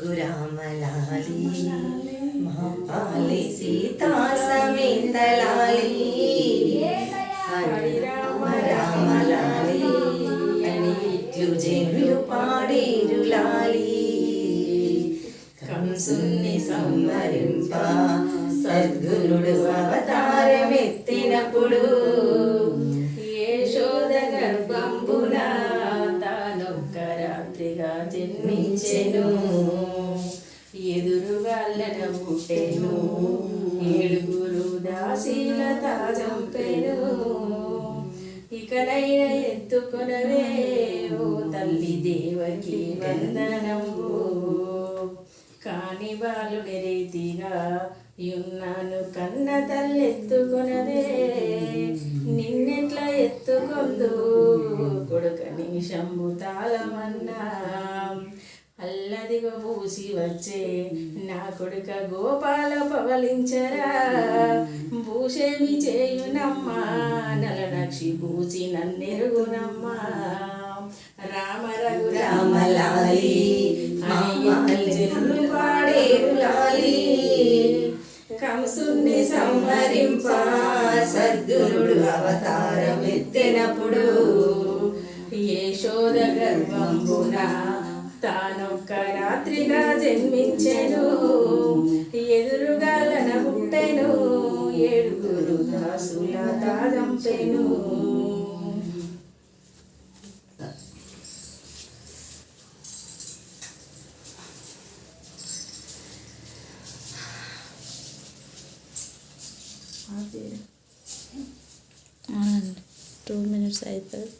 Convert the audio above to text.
రఘురామలాలి మహాలి సీతా సమేతలాలి హరి రామ రామలాలి అని ఇట్లు జనులు పాడేరులాలి కంసుని సంవరింప సద్గురుడు అవతారమెత్తినప్పుడు రాత్రిగా జన్మించెను ఎదురుగాళ్ళన పుట్టెను. ఏడుగురు దాసీలత చంపెను. ఇకనైన ఎత్తుకొనవే ఓ తల్లి దేవకి వందనము. కాని వాళ్ళు రీతిగా యున్నాను కన్న తల్లి ఎత్తుకొనదే నిన్నెట్లా ఎత్తుకొందు? కొడుక శంభు తాళమ అల్లదిగో పూసి వచ్చే నా కొడుక గోపాల పవలించరా. భూషేమి చేయునమ్మా నలనక్షి పూసి నన్నెరుగునమ్మా. రామ రఘు రామలాలి జనులు పాడేరులాలి. కంసుని సంహరింప సద్గురుడు అవతారం ఎత్తినప్పుడు యశోద గర్భంబున తానొక్క రాత్రిగా జన్మించెను ఎదురుగాలన పుట్టెను ఏడుగురు దాసుల తాజంపెను టూ మినిట్స్ అవుతుంది